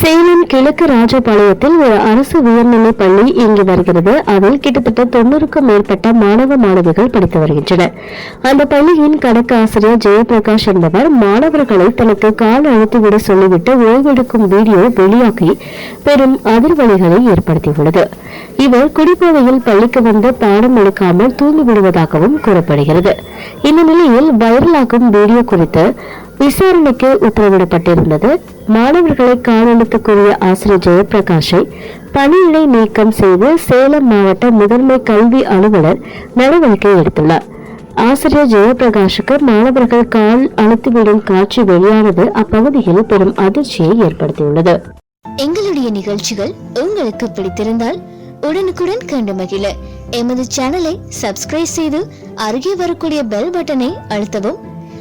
சேலம் கிழக்கு ராஜபாளையத்தில் ஒரு அரசு உயர்நிலைப் பள்ளி இயங்கி வருகிறது. அதில் கிட்டத்தட்ட தொண்ணூறுக்கும் மேற்பட்ட மாணவ மாணவிகள் படித்து வருகின்றனர். அந்த பள்ளியின் கணக்கு ஆசிரியர் ஜெயபிரகாஷ் என்பவர் மாணவர்களை தனக்கு கால் அழுத்திவிட சொல்லிவிட்டு ஓய்வெடுக்கும் வீடியோ வெளியாகி பெரும் அதிர்வலைகளை ஏற்படுத்தியுள்ளது. இவர் குடிபோதையில் பள்ளிக்கு வந்து பாடம் எடுக்காமல் தூங்கி விடுவதாகவும் கூறப்படுகிறது. இந்த நிலையில் வைரலாகும் வீடியோ குறித்து விசாரணைக்கு உத்தரவிடப்பட்டிருந்தது. மாணவர்களை காணொலித்துக்குரிய ஆசிரியர் ஜெயபிரகாஷை பணியிடை நீக்கம் செய்து சேலம் மாவட்ட முதன்மை கல்வி அலுவலர் நடவடிக்கை எடுத்துள்ளார். ஆசிரியர் ஜெயபிரகாஷுக்கு மாணவர்கள் கால் அழுத்திவிடும் காட்சி வெளியானது அப்பகுதியில் பெரும் அதிர்ச்சியை ஏற்படுத்தியுள்ளது. எங்களுடைய நிகழ்ச்சிகள் உங்களுக்கு பிடித்திருந்தால் உடனுக்குடன் கண்டு மகிழ. எமது சேனலை சப்ஸ்கிரைப் செய்து அருகே வரக்கூடிய பெல் பட்டனை அழுத்தவும்